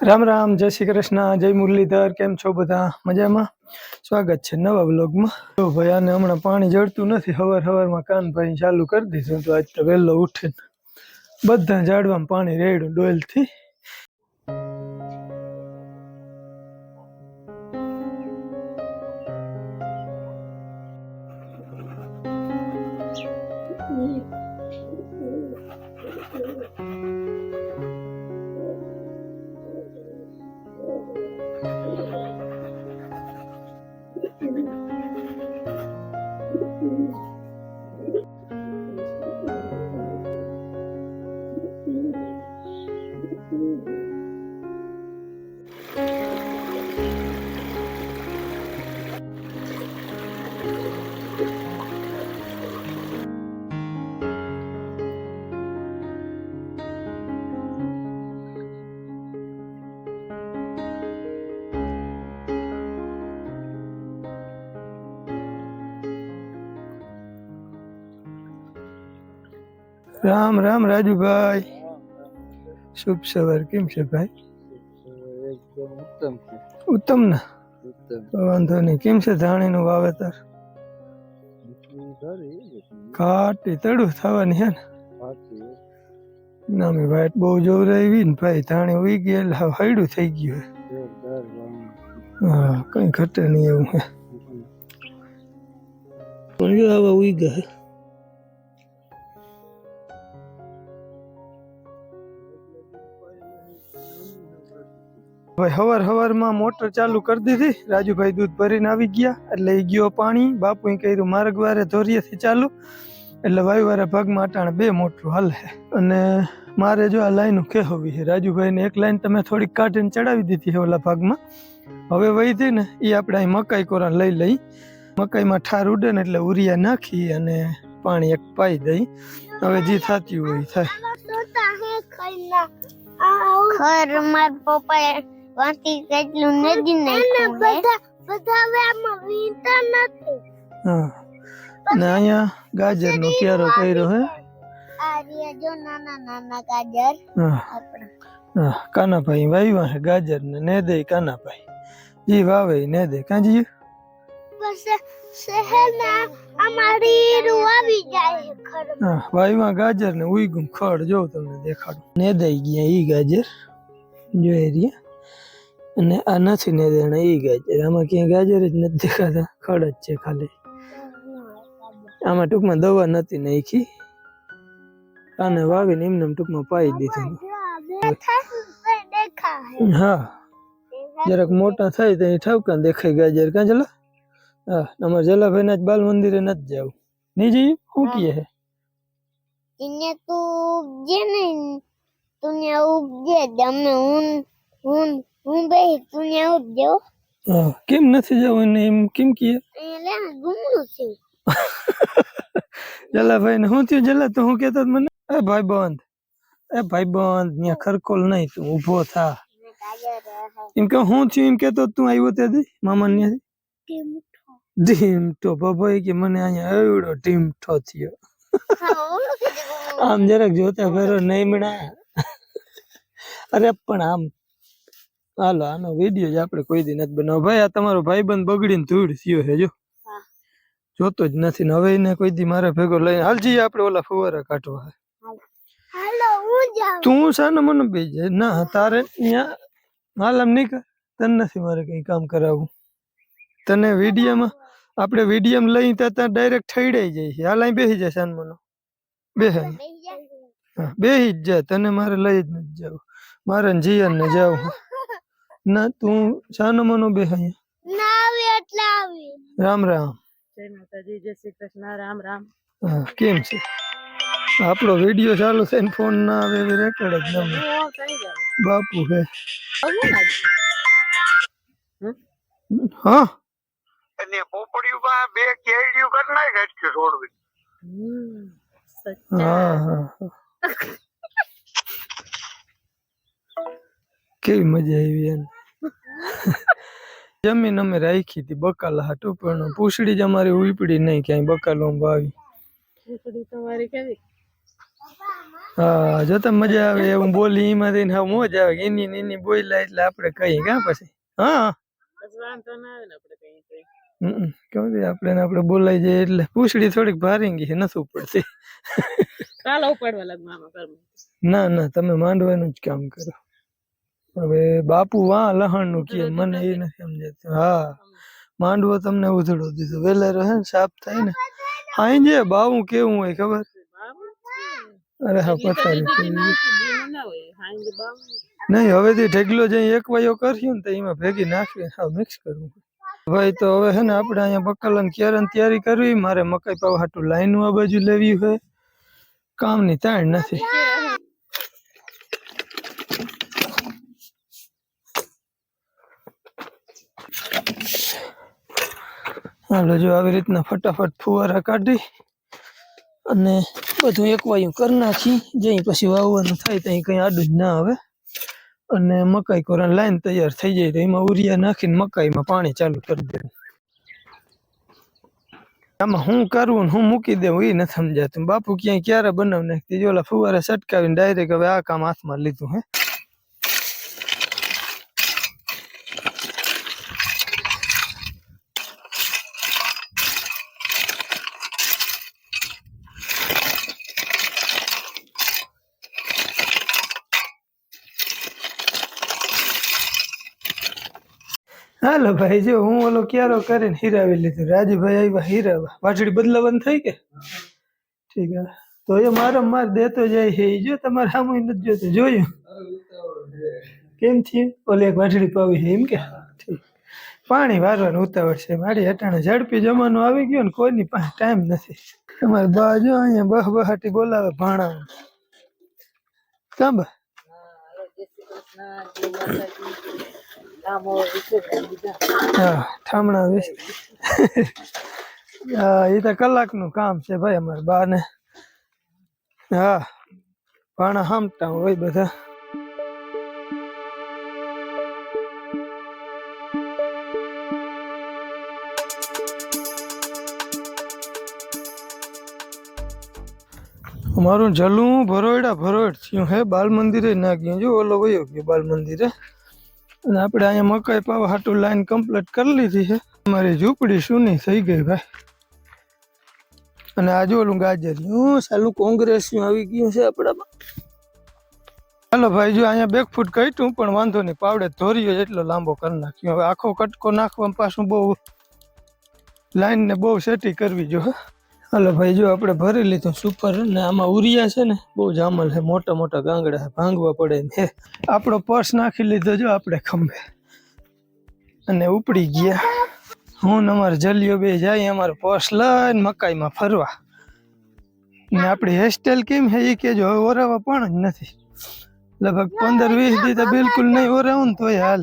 રામ રામ, જય શ્રી કૃષ્ણ, જય મુરલીધર, કેમ છો બધા? મજામાં? સ્વાગત છે નવા બ્લોગમાં તો ભાઈ, આને હમણાં પાણી જડતું નથી. હવાર હવારમાં કાન ભાઈ ચાલુ કરી દીધું તો આજ તો વહેલો ઉઠીને બધા ઝાડવામાં પાણી રેડ્યું ડોલથી. રામ રામ રાજુભાઈ. શુભ સવાર. કેમ છે ભાઈ? ઉત્તમ ઉત્તમ ને? તો વાંધો નહીં. કેમ છે ધાણીનું વાવેતર? ઘાટી તડું થવાની હે ને? નામી ભાઈ બહુ જોરાવી ને ભાઈ. ધાણી ઉઈ ગયેલ હૈડું થઈ ગયું હે. હા કઈ ઘટે નહીં એવું હે. પણ આવા ઉઈ ગયા ભાઈ હવાર હવારમાં મોટર ચાલુ કરી દીધી. રાજુભાઈ દૂધ ભરીને આવી ગયા. એટલે એ ગયો પાણી. બાપુએ કર્યું માર્ગ વારે ધોરીએથી ચાલુ. એટલે વાયુવારે ભાગમાં અટાણે બે મોટરું હાલે અને મારે જો આ લાઈન કહેવી છે, રાજુભાઈને એક લાઈન તમે થોડીક કાઢીને ચડાવી દીધી છે ઓલા ભાગમાં. હવે વહી ને એ આપણે અહીં મકાઈ કોરા લઈ લઈ. મકાઈમાં ઠાર ઉડે ને એટલે ઉરિયા નાખી અને પાણી એક પાઈ દઈ. હવે જે થતી હોય થાય. ખર મારા પપ્પાએ વાંચી કેટલું નદી નાખ્યું બધા બધા હવે આમાં વીંતા નથી. હા. અને અહીંયા ગાજરનો ક્યારો કર્યો હે. આ રહ્યા જો નાના નાના ગાજર. હા. આપણા. હા કાનાભાઈ વાવ્યા હે ગાજર ને ને દે કાનાભાઈ. જી વાવે ને દે. કાંજી બસ શહેરના અમારી રૂ આવી જાય છે હા વાવ્યા ગાજર ને ઉઈગું ખડ જો તમને દેખાડું. ને દઈ ગયા ઈ ગાજર. જોઈ રહ્યા. અને આ નથી ને દેણા ઈ ગાજર. આમાં ક્યાંય ગાજર જ નથી દેખાતા. ખડ જ છે ખાલી. આમાં ટૂંકમાં દવા નથી નાખી. આને વાવીને એમને ટૂંકમાં પાઈ દીધું. હા. જરાક મોટા થાય તો ઠાવકા દેખાય ગાજર. કાં જલા? હા અમારે જલાભાઈ જ બાલ મંદિરે નથી જવું. નહીં જઈએ શું કીએ હે? તું ઉપજે ને ઉપજે તમે હું હું હું ઉપજે હો. હા કેમ નથી જવું ને એમ કેમ કીએ? એટલે ગુમડું છે. જલાભાઈ ને હું થયું? જલા તો હું કેતો મને? એ ભાઈ બંધ. એ ભાઈ બંધ ત્યાં ખરકોલ નહીં તું ઊભો થા. એમ કે હું થયું? એમ કેતો તું આવ્યો ત્યાંથી? મામા ત્યાંથી? ઢીમઠો બાબા કે મને અહીંયા એવડો ઢીમઠો થયો. આમ જરાક જોતા ફેરો મળ્યા. અરે પણ આમ હાલો આનો વીડિયો જ આપણે કોઈ દી નથી બનાવો ભાઈ આ તમારો ભાઈબંધ બગડીને ધૂળ થયો છે જો. જોતો જ નથી ને હવે એને કોઈ દી મારા ભેગો લઈને હાલ જઈએ આપણે ઓલા ફુવારા કાઢવા. તું શાને મને બે ના તારે ત્યાં હાલ આમ નહીં કર તને નથી મારે કઈ કામ કરાવવું. તને વિડીયોમાં આપણે વિડીયોમાં લઈ ત્યાં ડાયરેક્ટ ઠઈડાઈ જાય છે. હાલ અહીં બેસી જાય શાન મનો. બેસે અહીં. બેસી જા. હા બેસી જ જાય તને મારે લઈ જ નથી જવું. મારે ને જીયન ને જાવું. ના તું શાનો મનો બે ના આવી એટલે આવી. રામ રામ. જય માતાજી જય શ્રી કૃષ્ણ રામ રામ. હા કેમ છે? આપણો વીડિયો ચાલુ છે ને ફોન ના આવે એવી રેકોર્ડ જ ન બાપુ હે. હા? અને પોપડીમાં બે કેળિયું નાય નાખ કે છોડવી હમ, હા સચ્ચા. હા હા. કેવી મજા આવી એને જમીન અમે રાખી હતી બકાલ હાટું પણ પૂછડી જ અમારી ઉપડી નહીં ક્યાંય બકાલો આવી. તમારી કેવી? હા જોતા મજા આવે એવું બોલી એમાં ને હાવ મોજ આવે એની ને એની બોલ્યા એટલે આપણે કહીએ કા પછી? હા. કેમ કે આપણે આપણે બોલાઈ જાય એટલે પૂછડી થોડીક ભારીંગી છે નથી ઉપડતી. કાલ ઉપાડવા લાગ મામા ના ના તમે માંડવાનું જ કામ કરો. હવે બાપુ વા લહણનું કે મને એ નથી સમજાતું હા માંડવો તમને ઉધડો દીધો વેલા રહે ને સાફ થાય ને અહીં જે બાવું કેવું હોય ખબર અરે હા પથારી નહીં હવેથી ઢગલો જઈ એક વાયો કરશું ને તો એમાં ભેગી નાખવી હા મિક્સ કરવું ભાઈ તો હવે છે ને આપણે અહીંયા બકલન ક્યારે તૈયારી કરવી મારે મકાઈ પાવા હાટું લાઈનું આ બાજુ લેવી હોય કામની તાણ નથી હાલો, જો આવી રીતના ફટાફટ ફુવારા કાઢી અને બધું એકવાયું કરી નાખી. જઈ પછી વાવવાનું થાય ત્યાં કંઈ આડું જ ના આવે. અને મકાઈ કોરા લાઈન તૈયાર થઈ જાય તો એમાં ઉરિયા નાખીને મકાઈમાં પાણી ચાલુ કરી દેવું. આમાં હું કરવું ને હું મૂકી દેવું એ નથી સમજાતું. બાપુ ક્યાંય ક્યારે બનાવ નાખતી? જો ઓલા ફુવારા છટકાવીને ડાયરેક્ટ હવે આ કામ હાથમાં લીધું હે. હાલો ભાઈ, જો હું ઓલો ક્યારો કરીને હીરાવી લીધું. રાજુભાઈ આવ્યા હીરાવા. વાછડી બદલાવાની થઈ કે? ઠીક તો એ મારો માર દેતો જાય છે. જો તમારે સામે નથી જોતો. જોયું? કેમ છે ઓલી એક વાછડી પાવી છે એમ કે? ઠીક. પાણી વારવાનું ઉતાવળ છે. મારી અટાણે ઝડપી જમાનો આવી ગયો ને કોઈની પાસે ટાઈમ નથી. તમારે બા જો અહીંયા બહ બહાટી બોલાવે ભાણા કાં બા હા ઠામણા વીસ હા એ તો કલાકનું કામ છે ભાઈ અમારે બાને હા ભાણા હામટા હોય બધા અમારું જલું ભરોડા ભરોડ થયું હે બાલ મંદિરે ના ગયું. જો ઓલો વયો ગયો બાલ મંદિરે અને આપણે અહીંયા મકાઈ પાવા હાટું લાઈન કમ્પ્લીટ કરી લીધી છે. અમારી ઝૂંપડી શૂની થઈ ગઈ ભાઈ. અને આજે ગાજર હું, સાલું કોંગ્રેસ આવી ગયું છે આપણામાં. ચાલો ભાઈ, જો અહીંયા બેક ફૂટ કાઢ્યું, પણ વાંધો નહીં, પાવડે ધોરીયો એટલો લાંબો કરી નાખ્યો. હવે આખો કટકો નાખવા પાછું બહુ લાઈનને બહુ સેટી કરવી જો, હે. હાલો ભાઈ જો આપણે ભરી લીધું સુપર ને આમાં ઉરિયા છે ને બહુ જામલ છે મોટા મોટા ગાંગડા છે ભાંગવા પડે ને આપણો પર્સ નાખી લીધો જો આપણે ખંભે. અને ઉપડી ગયા. હું ને અમારે જલિયો બે જાય અમારો પર્સ લઈને મકાઈમાં ફરવા. ને આપણી હેરસ્ટાઈલ કેમ છે એ કેજો હવે ઓરાવા પણ જ નથી. લગભગ પંદર વીસ દી તો બિલકુલ નહીં ઓરાવું ને તોય હાલ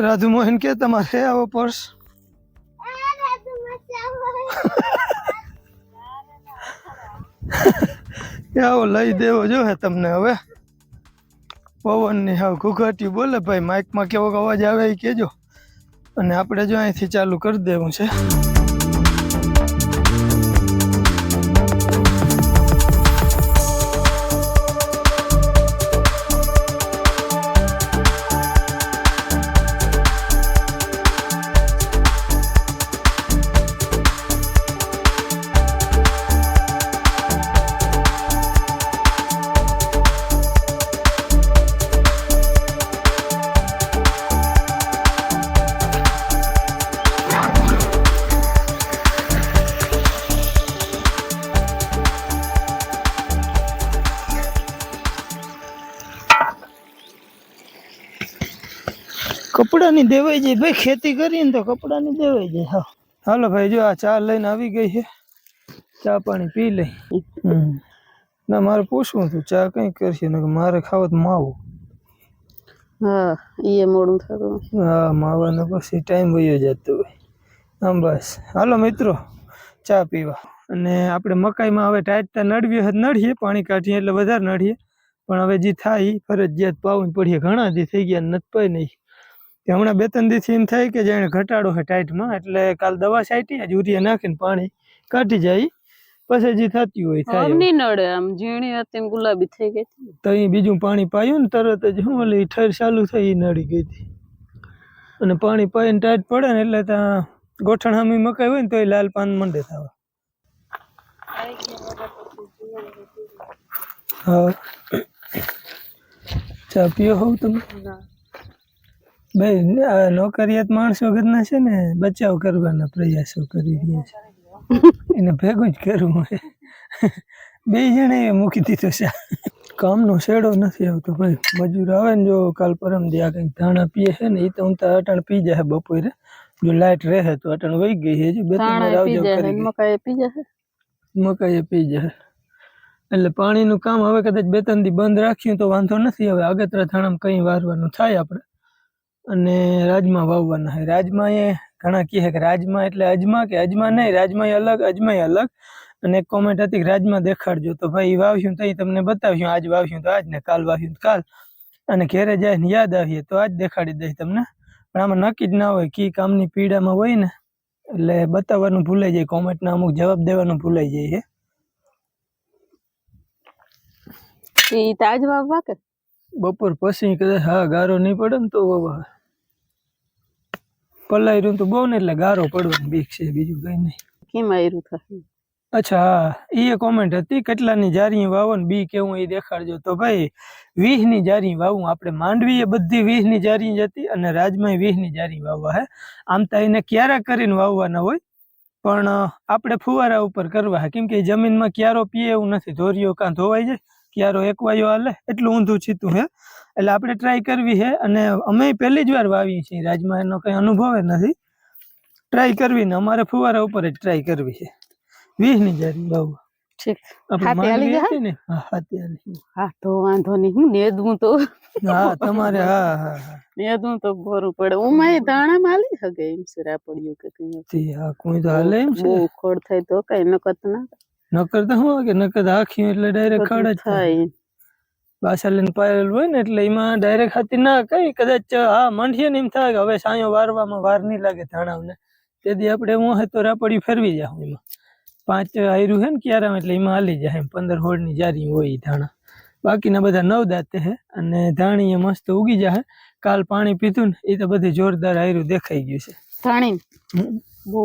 રાધુ મોહન કે તમારે આવો પર્સ આવો લઈ દેવો, જો તમને હવે. પવનની હાવ ઘુઘાટી બોલે ભાઈ માઇકમાં કેવો અવાજ આવે એ કહેજો અને આપણે જો અહીંથી ચાલુ કરી દેવું છે. દેવાઈ જાય. ભાઈ ખેતી કરીને તો કપડાની દેવાઈ જાય. હા. હાલો ભાઈ જો આ ચા લઈને આવી ગઈ છે. ચા પાણી પી લઈ. ના મારે પૂછવું હતું ચા કઈ કરશે? ને મારે ખાવત માવું. હા એ મોડું થતું. હા માવાનો પછી ટાઈમ વયો જતો હોય. આમ બસ. હાલો મિત્રો ચા પીવા. અને આપણે મકાઈમાં હવે ટાઈટ નડવી હોય નડીએ પાણી કાઢીએ એટલે વધારે નડીએ પણ હવે જે થાય એ ફરજિયાત પાવું પડીએ. ઘણા જે થઈ ગયા નથી પાઈ નહીં. તે હમણાં બે ત્રણ દિવસથી એમ થાય કે જાણે ઘટાડો હોય ટાઈટમાં એટલે કાલ દવા છાંટી આજ ઉરિયા નાખીને પાણી કાઢી જાય પછી જે થતી હોય થાય. નહીં નડે આમ ઝીણી હતી ને ગુલાબી થઈ ગઈ. તો અહીં બીજું પાણી પાયું ને તરત જ હું એટલે ઠર ચાલુ થઈ ઈ નડી ગઈ હતી. અને પાણી પાઈને ટાઈટ પડે ને એટલે ત્યાં ગોઠણ હામી મકાઈ હોય ને તો એ લાલ પાન મંડે થવા. હા. ચા પીઓ હોવ તમે? બે નોકરિયાત માણસો ઘરના છે ને બચાવ કરવાના પ્રયાસો કરી રહ્યા છે. એને ભેગું જ કરવું હોય. બે જણે મૂકી દીધો છે. કામનો શેડો નથી આવતો ભાઈ. મજૂર આવે ને જો કાલ પરમ દી આ કંઈક ધાણા પીએ છે ને એ તો હું તો અટાણ પી જાય બપોરે. જો લાઈટ રહે તો અટણ વહી ગઈ છે. બે મકાઈ પી જશે મકાઈ પી જશે એટલે પાણીનું કામ હવે કદાચ બે ત્રણ દી બંધ રાખ્યું તો વાંધો નથી. હવે આગતરા થાણામાં કંઈ વારવાનું થાય આપણે. અને રાજમા વાવવાના હોય રાજમા એ ઘણા કહે કે રાજમા એટલે અજમા કે અજમા નહીં રાજમા અલગ અજમાય અલગ. અને એક કોમેન્ટ હતી કે રાજમાં દેખાડજો. તો ભાઈ વાવ્યું તો એ તમને બતાવ્યું આજ વાવ્યું તો આજ ને કાલ વાવ્યું તો કાલ. અને ઘેરે જાય ને યાદ આવીએ તો આજ દેખાડી દઈશ તમને. પણ આમાં નક્કી જ ના હોય કી કામની પીડામાં હોય ને એટલે બતાવવાનું ભૂલાઈ જાય કોમેન્ટના અમુક જવાબ દેવાનું ભૂલાઈ જાય છે. તાજ વાવવા કે? બપોર પછી કદાચ હા ગારો નહીં પડે ને તો વવાય પલાઈ રહ્યું તો બહુ ને એટલે ગારો પડવાની બીક છે બીજું કઈ નહીં. કેમ આયરું થશે? અચ્છા હા એ કોમેન્ટ હતી કેટલાની જારી વાવો ને બી કેવું એ દેખાડજો. તો ભાઈ વીસની જારી વાવું આપણે માંડવી એ બધી વીસની જારી જ હતી અને રાજમાં વીસની જારી વાવવા હે? આમ તો એને ક્યારા કરીને વાવવાના હોય? પણ આપણે ફુવારા ઉપર કરવા કેમ કે જમીનમાં ક્યારો પીએ એવું નથી ધોરીઓ કાં ધોવાઈ જાય? ક્યારો એકવાયો હાલે એટલું ઊંધું છીતું હે. એટલે આપણે ટ્રાય કરવી છે અને અમે પહેલી જ વાર વાવી છીએ. રાજમાં એનો કંઈ અનુભવ નથી. ટ્રાય કરવી ને અમારે ફુવારા ઉપર જ ટ્રાય કરવી છે વીસની જારી બહુ. ઠીક. ને? હા હા તો વાંધો નહીં. હું નેદવું તો. હા તમારે હા હા હા. નેદવું તો ભરવું પડે. ઉમાય ધાણા માલી એમ સિરા પડ્યું કે કઈ હા કોઈ તો હાલે એમ બહુ ખોડ થાય તો કઈ નકત ના. નકર તો શું કે નકર આખી એટલે ડાયરેક્ટ ખડ જ થાય. પાછા લઈને પાયેલ હોય ને એટલે એમાં ડાયરેક્ટ હાથી ના કઈ કદાચ હા મંઠીએ ને એમ થાય કે હવે સાયો વારવામાં વાર નહીં લાગે ધાણાવને તેથી આપણે હું તો રાપડી ફેરવી જાઉં એમાં. પાંચ આયરું છે ને ક્યારા એટલે એમાં હાલી જાય એમ પંદર હોળની જારી હોય ધાણા. બાકીના બધા નવ દાંતે છે અને ધાણી એ મસ્ત ઉગી જાય કાલ પાણી પીધું ને એ તો બધું જોરદાર આયરું દેખાઈ ગયું છે. ધાણી. બહુ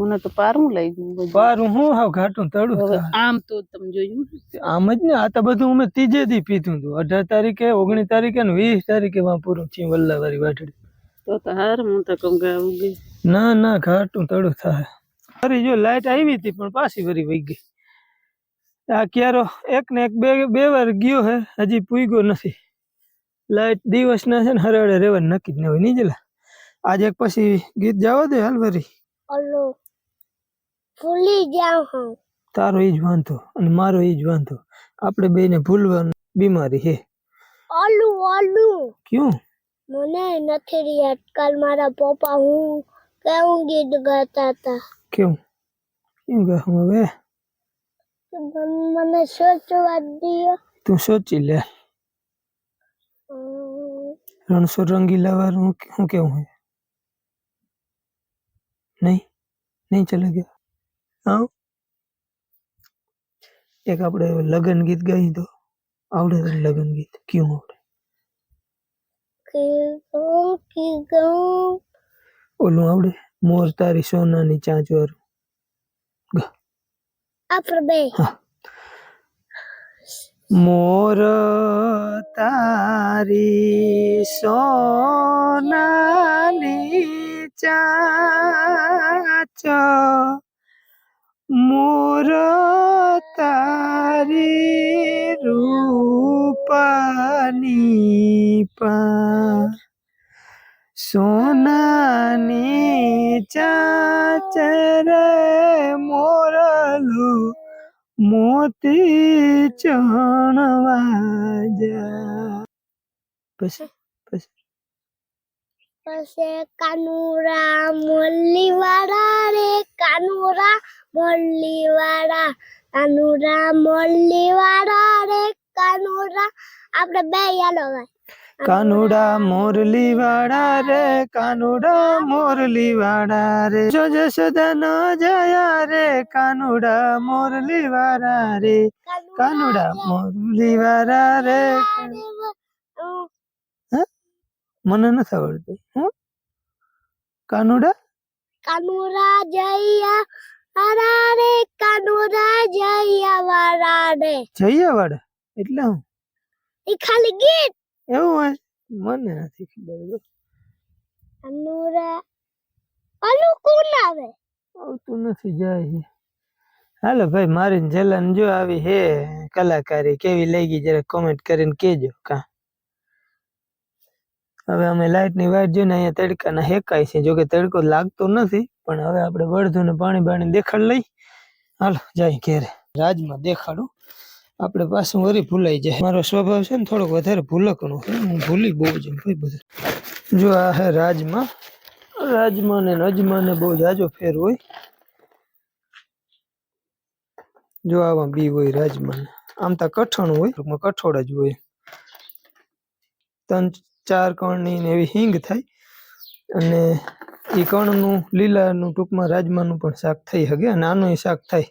મને તો પારું લઈ ગયું બધું. પારું હું હાવ ઘાટું તળું હવે થાય. આમ તો તમે જોયું ને. આમ જ ને આ તો બધું અમે ત્રીજે દી પીધું હતું. અઢાર તારીખે ઓગણીસ તારીખે ને વીસ તારીખે માં પૂરું થયું વલ્લાવારી વાટડી તો તો હાર હું તો કહું કે આવું ગઈ ના ના ઘાટું તળું થાય. ફરી જો લાઈટ આવી હતી પણ પાછી વરી વહી ગઈ. આ ક્યારો એક ને એક બે બે વાર ગયો હે હજી પૂગ્યો નથી. લાઈટ દિવસના છે ને હરાડે રહેવાનું નક્કી જ ન હોય. નહીં જલા આજે એક પછી ગીત જવા દે હાલ વરી. ઓલો ભૂલી જાઉં હું. તારો એ જ વાંધો અને મારો એ જ વાંધો. આપણે બેને ભૂલવાની બીમારી હે. ઓલું ઓલું. ક્યું? મને નથી રહી અટકાલ મારા પપ્પા હું કેવું ગીત ગાતા હતા કેવું? કેવું કે હવે? મને મને સોચવા દો તું સોચી લે. રણસો રંગીલા વાળું હું શું કેવું હે? નહીં નહીં ચલે ગયા હા એક આપણે લગન ગીત ગાઈ તો આવડે તને લગન ગીત ક્યું આવડે કે કહું કે કહું ઓલું આવડે મોર તારી સોનાની ચાંચ વાળું આપણે બે મોર તારી સોનાની ચાચ મોર તારી રૂપાની પા સોનાની ચાચ રે મોરલું મોતી ચણવા જા. પછી પછી કાનુરા મોલ્લી વાળા રે કાનુરા મોલ્લી વાળા કાનુરા મોલ્લી વાળા રે કાનુરા. આપણે બે યાલો ભાઈ કાનુડા મોરલી વાળા રે કાનુડા મોરલી વાળા રે. જો જશોદા ન જયા રે કાનુડા મોરલી વાળા રે કાનુડા મોરલી વાળા રે. મને નથી આવડતું હું કાનુડા કાનુરા જયા વારા રે કાનુરા જયા વારા રે જઈએ વાળા એટલે હું એ ખાલી ગીત એવું હોય મને નથી ખબર હો. કાનુરા આલું કોણ આવે આવતું નથી જાય છે હાલો ભાઈ મારી જલન જો આવી હે કલાકારી કેવી લાગી જરા કોમેન્ટ કરીને કેજો કા હવે અમે લાઇટની વાટ જોઈને અહીંયા તડકાના હેકાય છે જોકે તડકો લાગતો નથી, પણ હવે આપણે બળધું ને પાણી બાણી દેખાડ લઈ હાલો, જાય ઘેરે. રાજમાં દેખાડું. આપણે પાછું વરી ભૂલાઈ જાય. મારો સ્વભાવ છે ને થોડોક વધારે ભૂલકનો. હું ભૂલી બહુ જ ભાઈ બધું. જો આ હે રાજમાં. રાજમાં ને નજમાં ને બહુ જાજો ફેર હોય. જો આવા બી હોય રાજમાં આમ તો કઠણ હોય, ટૂંકમાં કઠોળ જ હોય. ત્રણ ચાર કણની ને એવી હિંગ થાય અને એ કણનું લીલાનું ટૂંકમાં રાજમાનું પણ શાક થઈ શકે અને આનું શાક થાય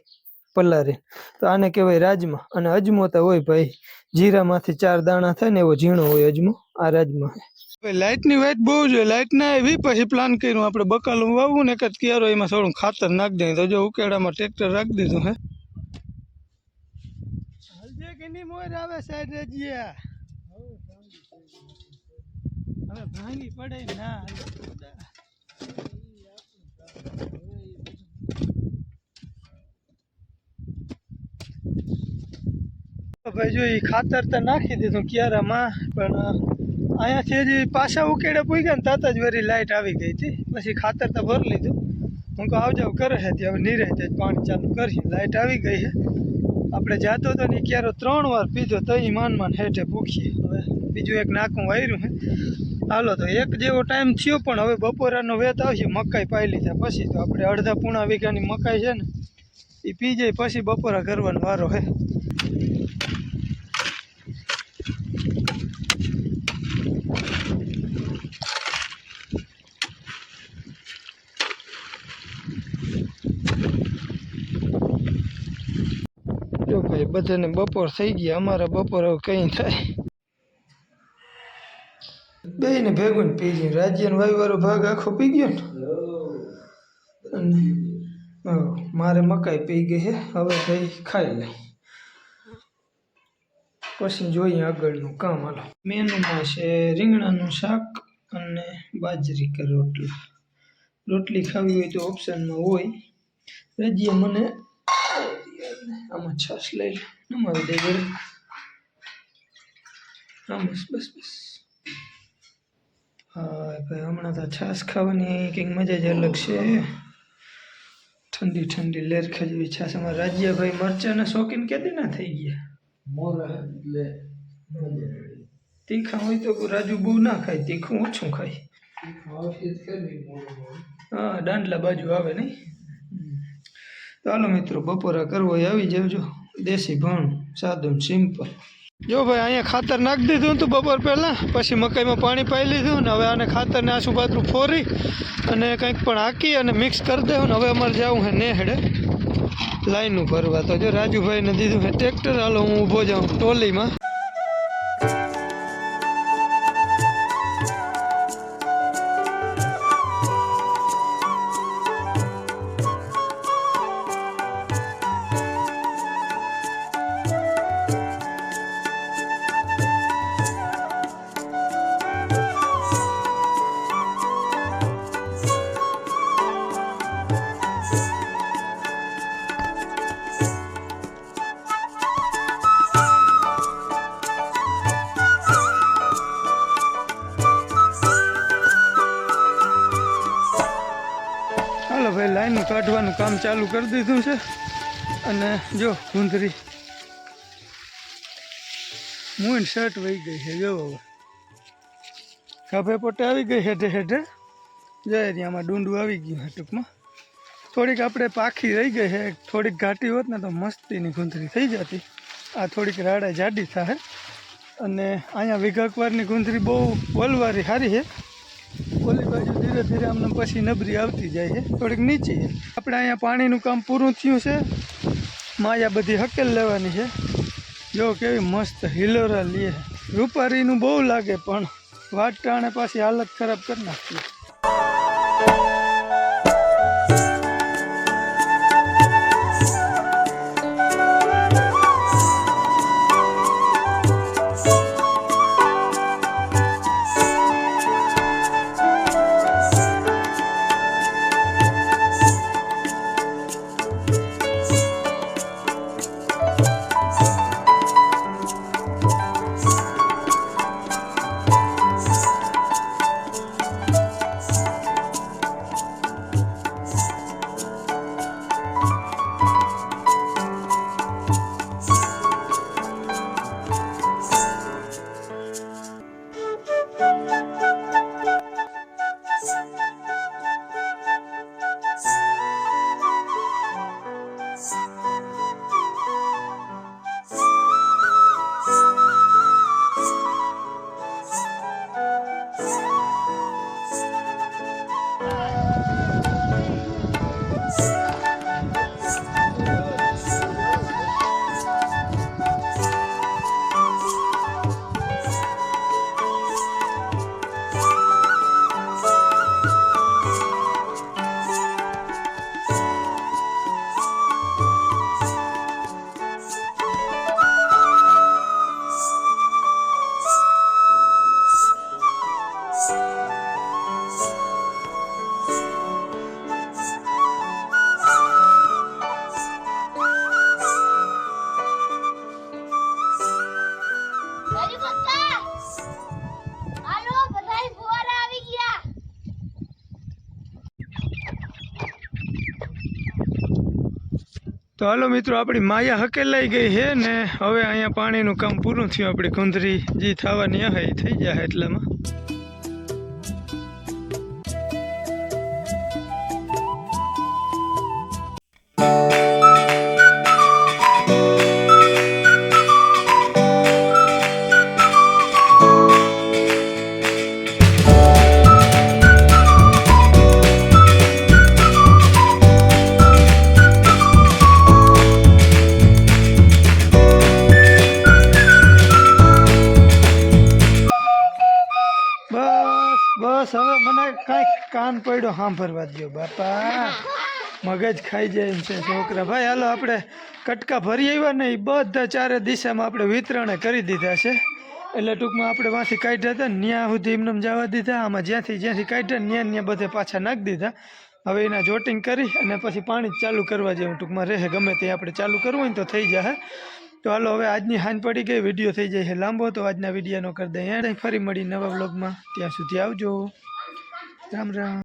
પલારે. તો આને કહેવાય રાજમા અને અજમો તો હોય ભાઈ જીરામાંથી ચાર દાણા થાય ને એવો ઝીણો હોય અજમો આ રાજમા લાઇટની વાઇટ બહુ છે લાઇટ ના આવી પછી પ્લાન કર્યું આપણે બકાલું વાવવું ને એક જ ક્યારો એમાં થોડું ખાતર નાખી દઈએ તો જો ઉકેડામાં ટ્રેક્ટર રાખી દીધું હે. હાલજે કે નહીં મોર આવે સાઈડ રજીયા. હવે ભાંગી પડે ના. ભાઈ જો એ ખાતર તો નાખી દીધું ક્યારામાં, પણ અહીંયાથી હજી પાછા ઉકેડે પૂગ્યા ને તાતા જ વરી લાઇટ આવી ગઈ હતી. પછી ખાતર તો ભરી લીધું. હું કહું આવજાવ કરે છે, હવે નિરાય જ પાણી ચાલુ કરીએ. લાઇટ આવી ગઈ છે. આપણે જાતો તો ને ક્યારો ત્રણ વાર પીધો તો એ માન માન હેઠે ભૂખીએ. હવે બીજું એક નાકું વાયરું છે. હાલો, તો એક જેવો ટાઈમ થયો પણ હવે બપોરાનો વેત આવશે, મકાઈ પાઈ લીધા પછી તો આપણે અડધા પૂણા વીઘાની મકાઈ છે ને એ પી જાય, પછી બપોરા કરવાનો વારો હે જો ભાઈ, બધાને બપોર થઈ ગયા, અમારા બપોર હવે કઈ થાય. બે ને ભેગું પી ગયું. રાજ્યનો વાયવારો ભાગ આખો પી ગયો ને. અને મારે મકાઈ પી ગઈ છે. હવે ભાઈ ખાઈ લઈ. પછી જોઈએ આગળનું કામ હાલો. મેનુમાં છે રીંગણાનું શાક અને બાજરી કે રોટલા. રોટલી ખાવી હોય તો ઓપ્શનમાં હોય. રજીએ મને આમાં છાશ લઈ લે. નમાવી દે આમાં બસ બસ. હા ભાઈ હમણાં તો છાશ ખાવાની કંઈક મજા જ અલગ છે. ઠંડી ઠંડી લેર જેવી છાશ. અમારા રાજ્યભાઈ મરચાના શોખીન કેદી ના થઈ ગયા? મોરા એટલે તીખા હોય તો રાજુ બહુ ના ખાય તીખું ઓછું ખાય. હા દાંડલા બાજુ આવે નહીં? ચાલો મિત્રો બપોરા કરવો આવી જાવજો. દેશી ભણ સાદું સિમ્પલ જો ભાઈ, અહીંયા ખાતર નાખી દીધું હતું બપોર પહેલાં, પછી મકાઈમાં પાણી પાઈ લીધું ને હવે આને ખાતરને આસુપાતરું ફોરી અને કંઈક પણ હાકી અને મિક્સ કરી દેવું ને હવે અમારે જવું છે નેહડે લાઈનું ભરવા. તો જો રાજુભાઈને દીધું હે ટ્રેક્ટર હાલો હું ઊભો જાઉં ટોલીમાં. ચાલુ કરી દીધું છે. અને જો, ગુંદરી. મૂન શર્ટ વહી ગઈ છે, જો હવે. ખભે પોટે આવી ગઈ હેઠે હેઠે. જાય આમાં ડુંડું આવી ગયું છે ટૂંકમાં. થોડીક આપણે પાખી રહી ગઈ છે, થોડીક ઘાટી હોત ને તો મસ્તીની ગુંદરી થઈ જતી. આ થોડીક રાડા જાડી થાય અને અહીંયા વિઘકવારની ગુંદરી બહુ બોલવારી સારી છે. ધીરે ધીરે આમને પછી નબરી આવતી જાય છે, થોડીક નીચે આપણે અહીંયા પાણીનું કામ પૂરું થયું છે. માયા બધી હકેલ લેવાની છે. જો કેવી મસ્ત હિલોરા લે રૂપારીનું બહુ લાગે, પણ વાટ ટાણે પાછી હાલત ખરાબ કરી નાખી. તો હાલો મિત્રો, આપણી માયા હકેલાઈ ગઈ છે ને, હવે અહીંયા પાણીનું કામ પૂરું થયું. આપણી કુંદરી જે થવાની હે, એ થઈ જાય એટલામાં. કાન પડ્યો, સાંભળવા દો બાપા. મગજ ખાઈ જાય છે, છોકરા. ભાઈ, હાલો આપણે કટકા ભરી આવ્યા ને એ બધા ચારે દિશામાં આપણે વિતરણે કરી દીધા છે. એટલે ટૂંકમાં આપણે વાંથી કાઢ્યા હતા ત્યાં સુધી એમને જવા દીધા. આમાં જ્યાંથી જ્યાંથી કાઢ્યા ન્યા ત્યાં બધે પાછા નાખી દીધા. હવે એના જોટિંગ કરી અને પછી પાણી ચાલુ કરવા જેવું ટૂંકમાં રહે. ગમે તે આપણે ચાલુ કરવું હોય તો થઈ જશે તો હાલો, હવે આજની હાંજ પડી ગઈ, વીડિયો થઈ જાય છે લાંબો. તો આજના વિડીયોનો કરી દઈએ. ફરી મળી નવા વ્લોગમાં. ત્યાં સુધી આવજો. રામ રામ.